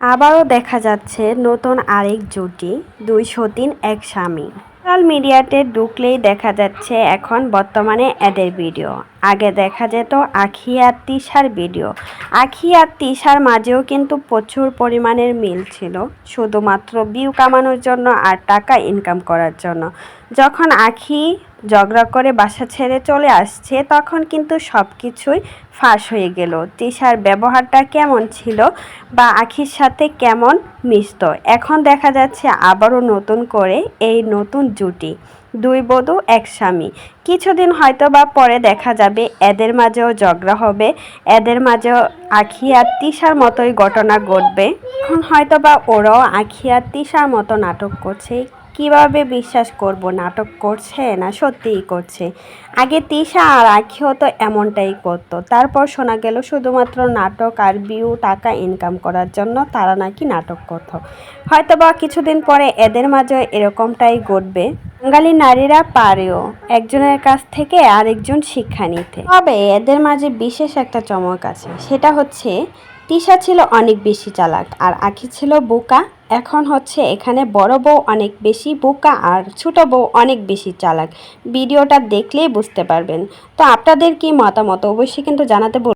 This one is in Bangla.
আবারও দেখা যাচ্ছে নতুন আরেক জুটি, দুই সতীন, এক স্বামী। সোশ্যাল মিডিয়াতে ঢুকলেই দেখা যাচ্ছে এখন বর্তমানে এদের ভিডিও। আগে দেখা যেত আখি আর তিশার ভিডিও। আখি আর তিশার মাঝেও কিন্তু প্রচুর পরিমাণের মিল ছিল, শুধুমাত্র ভিউ কামানোর জন্য আর টাকা ইনকাম করার জন্য। যখন আখি ঝগড়া করে বাসা ছেড়ে চলে আসছে, তখন কিন্তু সব কিছুই ফাঁস হয়ে গেল। তিশার ব্যবহারটা কেমন ছিল বা আখির সাথে কেমন মিশত? এখন দেখা যাচ্ছে আবারও নতুন করে এই নতুন জুটি, দুই বধূ, এক স্বামী। কিছুদিন হয়তো বা পরে দেখা যাবে এদের মাঝেও ঝগড়া হবে, এদের মাঝেও আখি আর তিশার মতোই ঘটনা ঘটবে। এখন হয়তো বা ওরাও আখি আর তিশার মতো নাটক করছে কীভাবে বিশ্বাস করব? নাটক করছে না সত্যিই করছে? আগে তিশা আর আখিও তো এমনটাই করতো। তারপর শোনা গেল শুধুমাত্র নাটক আর বিউ টাকা ইনকাম করার জন্য তারা নাকি নাটক করতো। হয়তো বা কিছুদিন পরে এদের মাঝে এরকমটাই ঘটবে। বাঙালি নারীরা পারেও একজনের কাছ থেকে আরেকজন শিক্ষা নিতে। তবে এদের মাঝে বিশেষ একটা চমক আছে। সেটা হচ্ছে তিশা ছিল অনেক বেশি চালাক আর আখি ছিল বোকা। এখন হচ্ছে এখানে বড় বউ অনেক বেশি বোকা আর ছোট বউ অনেক বেশি চালাক। ভিডিওটা দেখলেই বুঝতে পারবেন। তো আপনাদের কি মতামত? অবশ্যই কিন্তু জানাতে